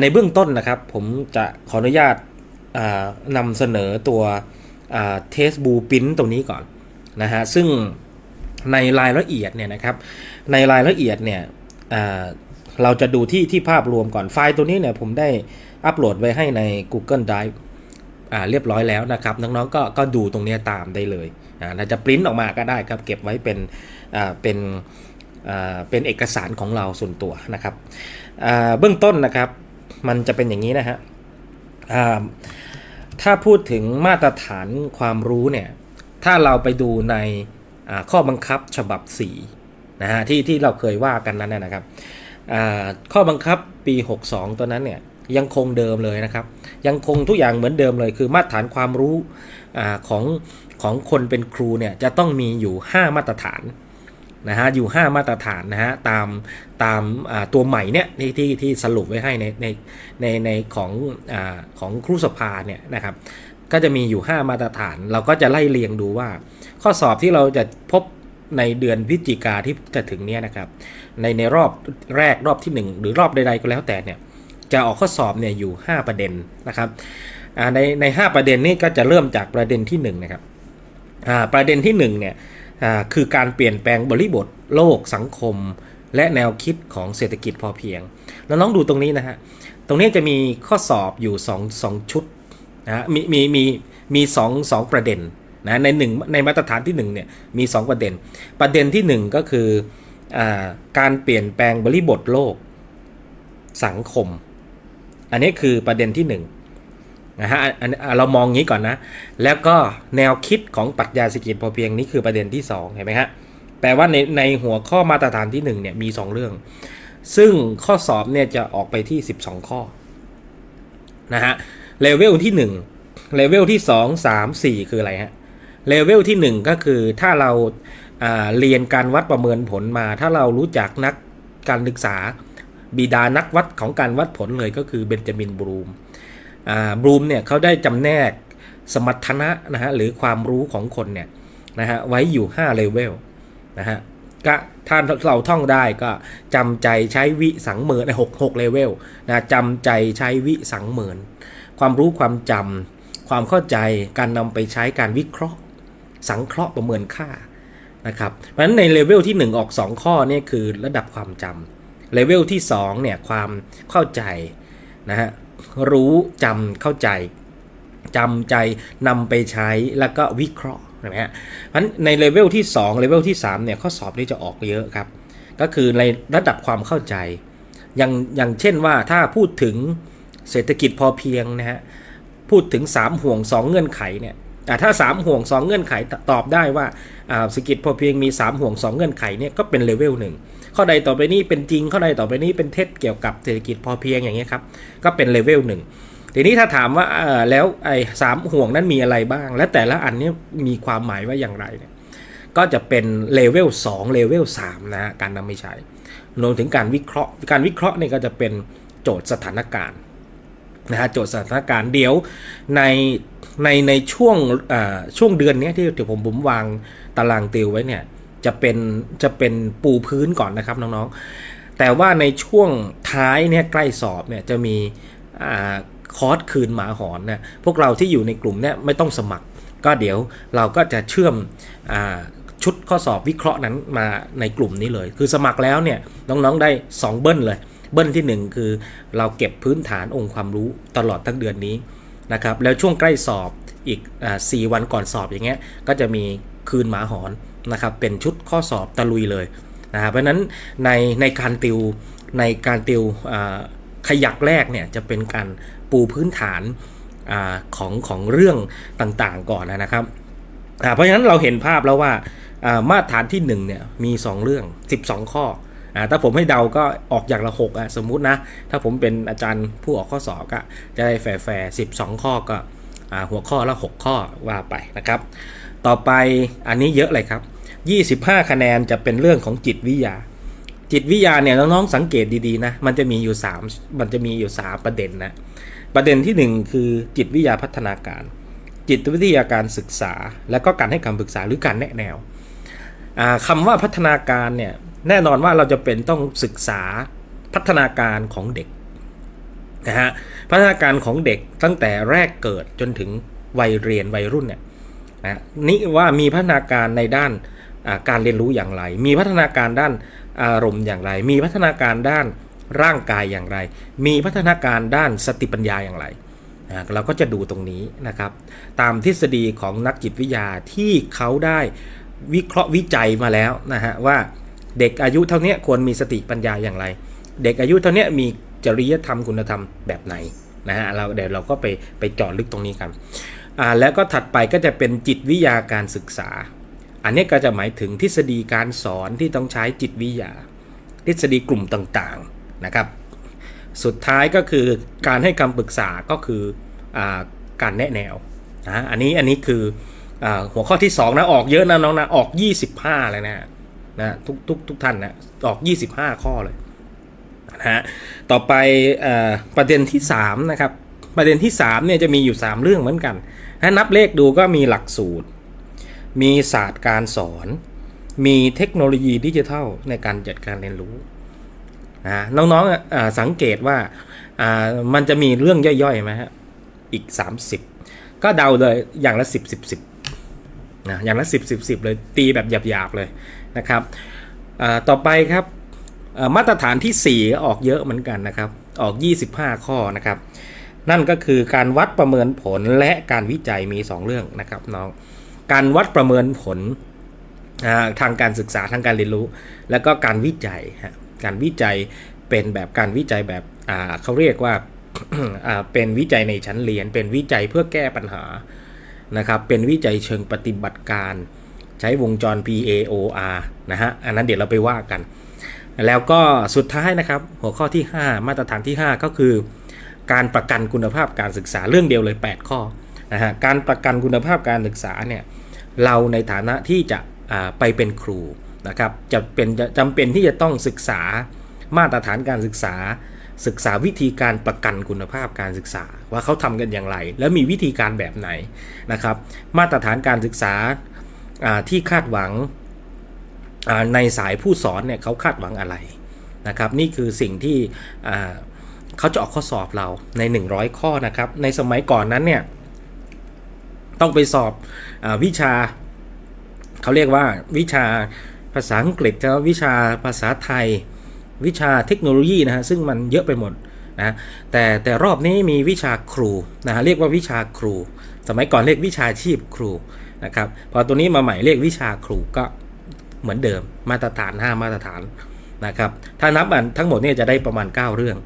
ในเบื้องต้นนะครับ ผมจะขออนุญาตนำเสนอตัวเทสบูปินตรงนี้ก่อนนะฮะซึ่งในรายละเอียดเนี่ยนะครับ ในรายละเอียดเนี่ยเราจะดูที่ที่ภาพรวมก่อนไฟล์ตัวนี้เนี่ยผมได้อัปโหลดไว้ให้ใน Google Drive เรียบร้อยแล้วนะครับน้องๆก็ก็ดูตรงนี้ตามได้เลยอ่าน่าจะปริ้นออกมาก็ได้ครับ เก็บไว้เป็นเป็นเป็นเอกสารของเราส่วนตัวนะครับเบื้องต้นนะครับ มันจะเป็นอย่างนี้นะฮะถ้าพูดถึงมาตรฐานความรู้เนี่ย ถ้าเราไปดูในข้อบังคับฉบับ4นะฮะที่ที่เราเคยว่ากันนั้นนะครับข้อบังคับปี 62 ตัวนั้นเนี่ยยังคงเดิมเลยนะครับ ยังคงทุกอย่างเหมือนเดิมเลย คือมาตรฐานความรู้อของของคนเป็นครูเนี่ยจะต้องมีอยู่ 5 มาตรฐาน นะฮะอยู่ 5 มาตรฐานนะฮะตามตามตัวใหม่เนี่ยที่ที่ที่สรุปไว้ให้ในในในในของอของครูสภาเนี่ยนะครับก็จะมีอยู่ 5 มาตรฐาน เราก็จะไล่เรียงดูว่า ข้อสอบที่เราจะพบในเดือนพฤศจิกาที่จะถึงเนี้นะครับในในรอบแรกรอบที่ 1 หรือรอบใดๆก็แล้วแต่เนี่ยจะออกข้อสอบเนี่ยอยู่ 5 ประเด็นนะครับในใน 5 ประเด็นนี้ก็จะเริ่มจากประเด็นที่1นะครับประเด็นที่1เนี่ย คือการเปลี่ยนแปลงบริบทโลกสังคม และแนวคิดของเศรษฐกิจพอเพียง แล้วน้องดูตรงนี้นะฮะ ตรงนี้จะมีข้อสอบอยู่2 2ชุดนะมีมีมีมีสองสองประเด็นนะในหนึ่งในมาตรฐานที่1เนี่ยมี 2 ประเด็น ประเด็นที่ 1 ก็คืออาการเปลี่ยนแปลงบริบทโลกสังคม อันนี้คือประเด็นที่ 1 นะฮะอันอันเรามองงี้ก่อนนะ แล้วก็แนวคิดของปรัชญาเศรษฐกิจพอเพียงนี่คือประเด็นที่ 2 เห็นไหมฮะแปลว่าในในหัวข้อมาตรฐานที่1เนี่ยมี 2 เรื่อง ซึ่งข้อสอบเนี่ยจะออกไปที่ 12 ข้อนะฮะเลเวลที่1เลเวลที่ 2 3 4 คืออะไรฮะเลเวลที่ 1 ก็คือถ้าเราาเรียนการวัดประเมินผลมา ถ้าเรารู้จักนักการศึกษาบิดานักวัดของการวัดผลเลยก็คือเบนจามินบรูม บรูมเนี่ยเขาได้จำแนกสมรรถนะนะฮะหรือความรู้ของคนเนี่ยนะฮะไว้อยู่5เลเวลนะฮะก็ถ้าเราท่องได้ก็จำใจใช้วิสังเมินหกหกเลเวลนะจำใจใช้วิสังเมินความรู้ความจำความเข้าใจการนำไปใช้การวิเคราะห์ สังเคราะห์ประเมินค่านะครับเพราะฉะนั้นในเลเวลที่ 1 ออก 2 ข้อเนี่ยคือระดับความจำเลเวลที่2เนี่ยความเข้าใจนะฮะ รู้จำเข้าใจจำใจนำไปใช้แล้วก็วิเคราะห์นะฮะเพราะในเลเวลที่2เลเวลที่3เนี่ยข้อสอบนี่จะออกเยอะครับ ก็คือในระดับความเข้าใจ อย่างอย่างเช่นว่าถ้าพูดถึงเศรษฐกิจพอเพียงนะฮะพูดถึง 3 ห่วง 2 เงื่อนไขเนี่ย ถ้า 3 ห่วง 2 เงื่อนไขตอบได้ว่าอ่าเศรษฐกิจพอเพียงมี 3 ห่วง 2 เงื่อนไขเนี่ยก็เป็นเลเวลหนึ่งข้อใดต่อไปนี้เป็นจริงข้อใดต่อไปนี้เป็นเท็จเกี่ยวกับเศรษฐกิจพอเพียงอย่างเงี้ยครับก็เป็นเลเวลหนึ่งทีนี้ถ้าถามว่าแล้วไอ้สามห่วงนั้นมีอะไรบ้าง และแต่ละอันนี้มีความหมายว่าอย่างไรเนี่ยก็จะเป็นเลเวล2เลเวล3นะฮะการนำไปใช้รวมถึงการวิเคราะห์การวิเคราะห์เนี่ยก็จะเป็นโจทย์สถานการณ์ นะฮะโจทย์สถานการณ์เดี๋ยวในในในช่วงช่วงเดือนนี้ที่ที่ผมผมวางตารางติวไว้เนี่ยจะเป็นจะเป็นปูพื้นก่อนนะครับน้องๆ แต่ว่าในช่วงท้ายเนี่ยใกล้สอบเนี่ยจะมีอคอร์สคืนหมาหอนเนี่ยพวกเราที่อยู่ในกลุ่มเนี่ยไม่ต้องสมัคร ก็เดี๋ยวเราก็จะเชื่อมอชุดข้อสอบวิเคราะห์นั้นมาในกลุ่มนี้เลย คือสมัครแล้วเนี่ยน้องๆได้ 2 เบิ้ลเลย เบิ้ลที่ 1 คือเราเก็บพื้นฐานองค์ความรู้ตลอดทั้งเดือนนี้นะครับแล้วช่วงใกล้สอบอีกอา4วันก่อนสอบอย่างเงี้ยก็จะมีคืนหมาหอนนะครับเป็นชุดข้อสอบตะลุยเลยนะครับเพราะฉะนั้นในในการติวในการติวขยักแรกเนี่ยจะเป็นการปูพื้นฐานอาของของเรื่องต่างๆก่อนนะครับเพราะฉะนั้นเราเห็นภาพแล้วว่าอ่ามาตรฐานที่1เนี่ยมี 2 เรื่อง 12 ข้อ อ่าถ้าผมให้เดาก็ออกอย่างละ6อะสมมุตินะ ถ้าผมเป็นอาจารย์ผู้ออกข้อสอบก็จะได้แฟร์แฟร์12ข้อก็หัวข้อละ 6 ข้อว่าไปนะครับ ต่อไปอันนี้เยอะเลยครับ 25 คะแนนจะเป็นเรื่องของจิตวิทยา จิตวิทยาเนี่ยน้องๆสังเกตดีๆนะ มันจะมีอยู่ 3 มันจะมีอยู่ 3 ประเด็นนะ ประเด็นทีหนึ่1 คือจิตวิทยาพัฒนาการ จิตวิทยาการศึกษา และก็การให้คำปรึกษาหรือการแนะแนวอ่าคำว่าพัฒนาการเนี่ย แน่นอนว่าเราจะเป็นต้องศึกษาพัฒนาการของเด็กนะฮะพัฒนาการของเด็กตั้งแต่แรกเกิดจนถึงวัยเรียนวัยรุ่นเนี่ยนะนี่ว่ามีพัฒนาการในด้านการเรียนรู้อย่างไร มีพัฒนาการด้านอารมณ์อย่างไร มีพัฒนาการด้านร่างกายอย่างไร มีพัฒนาการด้านสติปัญญาอย่างไรนะเราก็จะดูตรงนี้นะครับ ตามทฤษฎีของนักจิตวิทยาที่เขาได้วิเคราะห์วิจัยมาแล้วนะฮะว่า เด็กอายุเท่านี้ควรมีสติปัญญาอย่างไร เด็กอายุเท่านี้มีจริยธรรมคุณธรรมแบบไหนนะฮะเราเดี๋ยวเราก็ไปไปเจาะลึกตรงนี้กันอ่าแล้วก็ถัดไปก็จะเป็นจิตวิทยาการศึกษา อันนี้ก็จะหมายถึงทฤษฎีการสอนที่ต้องใช้จิตวิทยา ทฤษฎีกลุ่มต่างๆนะครับ สุดท้ายก็คือการให้คำปรึกษาก็คืออาการแนะแนวนะอันนี้อันนี้คืออาหัวข้อที่ 2 นะ ออกเยอะนะน้องนะออก 25 เลยนะ นะทุกทุกทุกท่านนะออก 25 ข้อเลยนะฮะต่อไปอประเด็นที่3นะครับประเด็นที่3เนี่ยจะมีอยู่ 3 เรื่องเหมือนกันถ้านับเลขดูก็มีหลักสูตร มีศาสตร์การสอน มีเทคโนโลยีดิจิทัลในการจัดการเรียนรู้นะน้องๆสังเกตว่าอ่ามันจะมีเรื่องย่อยๆไหมฮะอีก 30 ก็เดาเลยอย่างละ 10 10 10นะอย่างละ 10 10 10 เลยตีแบบหยาบๆเลย นะครับต่อไปครับมาตรฐานที่ 4 ออกเยอะเหมือนกันนะครับ ออก 25 ข้อนะครับ นั่นก็คือการวัดประเมินผลและการวิจัยมี 2 เรื่องนะครับน้องการวัดประเมินผลทางการศึกษาทางการเรียนรู้ แล้วก็การวิจัยการวิจัยเป็นแบบการวิจัยแบบเขาเรียกว่าเป็นวิจัยในชั้นเรียน เป็นวิจัยเพื่อแก้ปัญหานะครับเป็นวิจัยเชิงปฏิบัติการ ใช้วงจร PAOR นะฮะ อันนั้นเดี๋ยวเราไปว่ากัน แล้วก็สุดท้ายนะครับ หัวข้อที่ 5 มาตรฐานที่ 5 ก็คือ การประกันคุณภาพการศึกษาเรื่องเดียวเลย 8 ข้อนะฮะ การประกันคุณภาพการศึกษาเนี่ย เราในฐานะที่จะไปเป็นครูนะครับ จะเป็นจำเป็นที่จะต้องศึกษามาตรฐานการศึกษา ศึกษาวิธีการประกันคุณภาพการศึกษา ว่าเขาทำกันอย่างไร แล้วมีวิธีการแบบไหนนะครับ มาตรฐานการศึกษา ที่คาดหวังในสายผู้สอนเนี่ยเขาคาดหวังอะไรนะครับ นี่คือสิ่งที่เขาจะออกข้อสอบเราใน 100 ข้อนะครับ ในสมัยก่อนนั้นเนี่ยต้องไปสอบอวิชาเขาเรียกว่าวิชาภาษาอังกฤษแล้ววิชาภาษาไทย วิชาเทคโนโลยีนะฮะซึ่งมันเยอะไปหมดนะแต่แต่รอบนี้มีวิชาครูนะฮะเรียกว่าวิชาครู สมัยก่อนเรียกวิชาชีพครู นะครับพอตัวนี้มาใหม่เรียกวิชาครูก็เหมือนเดิมมาตรฐาน 5 มาตรฐานนะครับถ้านับอันทั้งหมดเนี่ยจะได้ประมาณ 9 เรื่อง